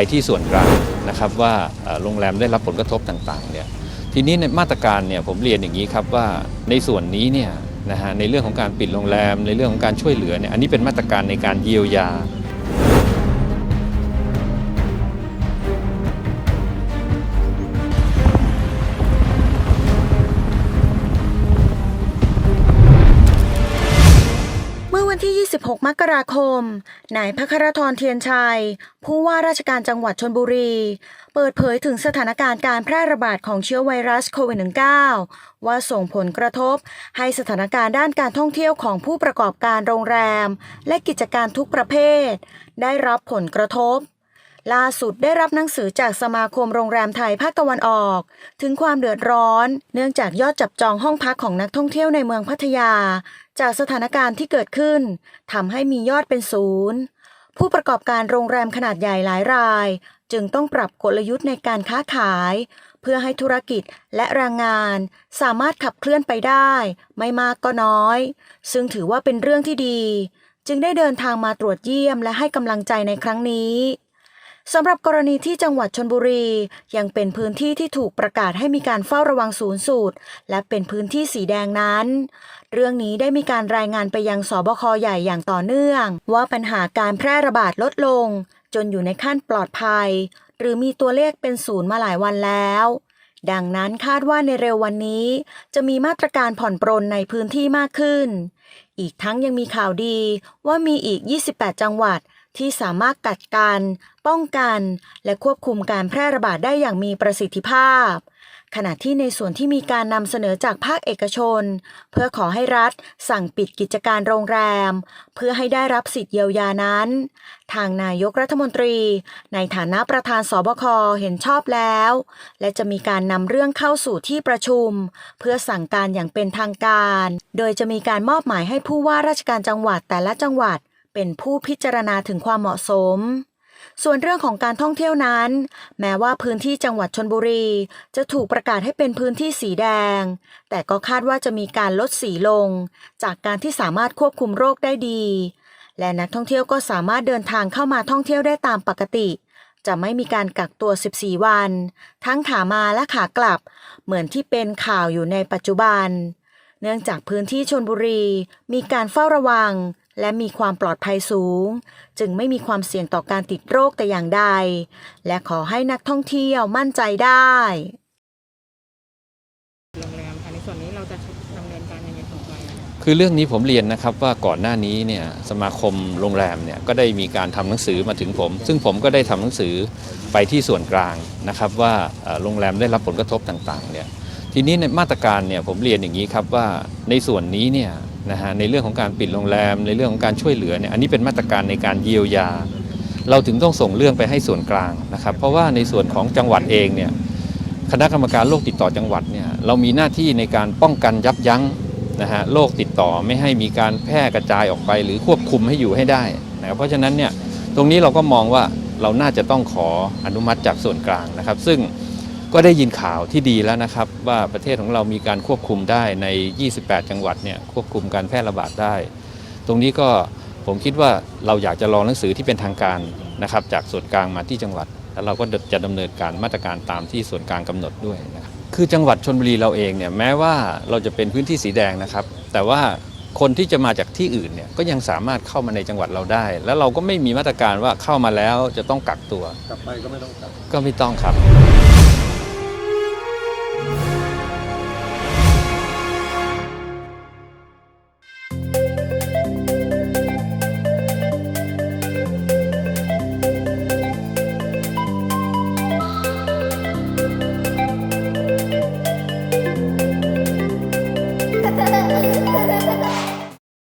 ไปที่ส่วนกลางนะครับว่าโรงแรมได้รับผลกระทบต่างๆเนี่ยทีนี้ในมาตรการเนี่ยผมเรียนอย่างนี้ครับว่าในส่วนนี้เนี่ยนะฮะในเรื่องของการปิดโรงแรม ในเรื่องของการช่วยเหลือเนี่ยอันนี้เป็นมาตรการในการเยียวยา 16 มกราคม นายพัครทรเทียนชัย ผู้ว่าราชการจังหวัดชนบุรี เปิดเผยถึงสถานการณ์การแพร่ระบาดของเชื้อไวรัสโควิด -19 ว่าส่งผลกระทบให้สถานการณ์ด้านการท่องเที่ยวของผู้ประกอบการโรงแรม และกิจการทุกประเภท ได้รับผลกระทบ ล่าสุดได้รับหนังสือจากสมาคมโรงแรมไทยภาคตะวันออก ถึงความเดือดร้อน เนื่องจากยอดจับจองห้องพักของนักท่องเที่ยวในเมืองพัทยา จากสถานการณ์ที่เกิดขึ้นทำให้มียอดเป็นศูนย์ผู้ประกอบการโรงแรมขนาดใหญ่หลายราย จึงต้องปรับกลยุทธ์ในการค้าขาย เพื่อให้ธุรกิจและแรงงาน สามารถขับเคลื่อนไปได้ ไม่มากก็น้อย ซึ่งถือว่าเป็นเรื่องที่ดี จึงได้เดินทางมาตรวจเยี่ยมและให้กำลังใจในครั้งนี้ สำหรับกรณีที่จังหวัดชนบุรี ยังเป็นพื้นที่ที่ถูกประกาศให้มีการเฝ้าระวังศูนย์สูตรและเป็นพื้นที่สีแดงนั้น เรื่องนี้ได้มีการรายงานไปยังสบคใหญ่อย่างต่อเนื่อง ว่าปัญหาการแพร่ระบาดลดลง จนอยู่ในขั้นปลอดภัย หรือมีตัวเลขเป็นศูนย์มาหลายวันแล้ว ดังนั้นคาดว่าในเร็ววันนี้ จะมีมาตรการผ่อนปรนในพื้นที่มากขึ้น อีกทั้งยังมีข่าวดีว่ามีอีก 28 จังหวัด ที่สามารถกัดกัน ป้องกัน และควบคุมการแพร่ระบาดได้อย่างมีประสิทธิภาพ ขณะที่ในส่วนที่มีการนำเสนอจากภาคเอกชน เพื่อขอให้รัฐสั่งปิดกิจการโรงแรม เพื่อให้ได้รับสิทธิเยียวยานั้น ทางนายกรัฐมนตรี ในฐานะประธานสบคเห็นชอบแล้ว และจะมีการนำเรื่องเข้าสู่ที่ประชุม เพื่อสั่งการอย่างเป็นทางการ โดยจะมีการมอบหมายให้ผู้ว่าราชการจังหวัดแต่ละจังหวัด เป็นผู้พิจารณาถึงความเหมาะสม ส่วนเรื่องของการท่องเที่ยวนั้น แม้ว่าพื้นที่จังหวัดชนบุรี จะถูกประกาศให้เป็นพื้นที่สีแดง แต่ก็คาดว่าจะมีการลดสีลง จากการที่สามารถควบคุมโรคได้ดี และนักท่องเที่ยวก็สามารถเดินทางเข้ามาท่องเที่ยวได้ตามปกติจะไม่มีการกักตัว 14 วัน ทั้งขามาและขากลับ เหมือนที่เป็นข่าวอยู่ในปัจจุบัน เนื่องจากพื้นที่ชนบุรี มีการเฝ้าระวัง และมีความปลอดภัยสูง จึงไม่มีความเสี่ยงต่อการติดโรคแต่อย่างใด และขอให้นักท่องเที่ยวมั่นใจได้โรงแรมค่ะในส่วนนี้เราจะดำเนินการยังไงต่อไปอะคือเรื่องนี้ผมเรียนนะครับว่าก่อนหน้านี้เนี่ยสมาคมโรงแรมเนี่ยก็ได้มีการทำหนังสือมาถึงผม ซึ่งผมก็ได้ทำหนังสือไปที่ส่วนกลางนะครับว่าเอ่อโรงแรมได้รับผลกระทบต่างๆเนี่ยทีนี้ในมาตรการเนี่ยผมเรียนอย่างนี้ครับว่าในส่วนนี้เนี่ย นะฮะในเรื่องของการปิดโรงแรม ในเรื่องของการช่วยเหลือเนี่ยอันนี้เป็นมาตรการในการเยียวยา เราถึงต้องส่งเรื่องไปให้ส่วนกลางนะครับ เพราะว่าในส่วนของจังหวัดเองเนี่ยคณะกรรมการโรคติดต่อจังหวัดเนี่ยเรามีหน้าที่ในการป้องกันยับยั้งนะฮะโรคติดต่อไม่ให้มีการแพร่กระจายออกไป หรือควบคุมให้อยู่ให้ได้นะครับเพราะฉะนั้นเนี่ยตรงนี้เราก็มองว่าเราน่าจะต้องขออนุมัติจากส่วนกลางนะครับ ซึ่ง ก็ได้ยินข่าวที่ดีแล้วนะครับ ว่าประเทศของเรามีการควบคุมได้ใน 28 จังหวัดเนี่ยควบคุมการแพร่ระบาดได้ ตรงนี้ก็ผมคิดว่าเราอยากจะรอหนังสือที่เป็นทางการนะครับ จากส่วนกลางมาที่จังหวัด แล้วเราก็จะดำเนินการมาตรการตามที่ส่วนกลางกำหนดด้วยนะครับคือจังหวัดชนบุรีเราเองเนี่ยแม้ว่าเราจะเป็นพื้นที่สีแดงนะครับ แต่ว่าคนที่จะมาจากที่อื่นเนี่ยก็ยังสามารถเข้ามาในจังหวัดเราได้ แล้วเราก็ไม่มีมาตรการว่าเข้ามาแล้วจะต้องกักตัวกลับไปก็ไม่ต้องกลับก็ไม่ต้องครับ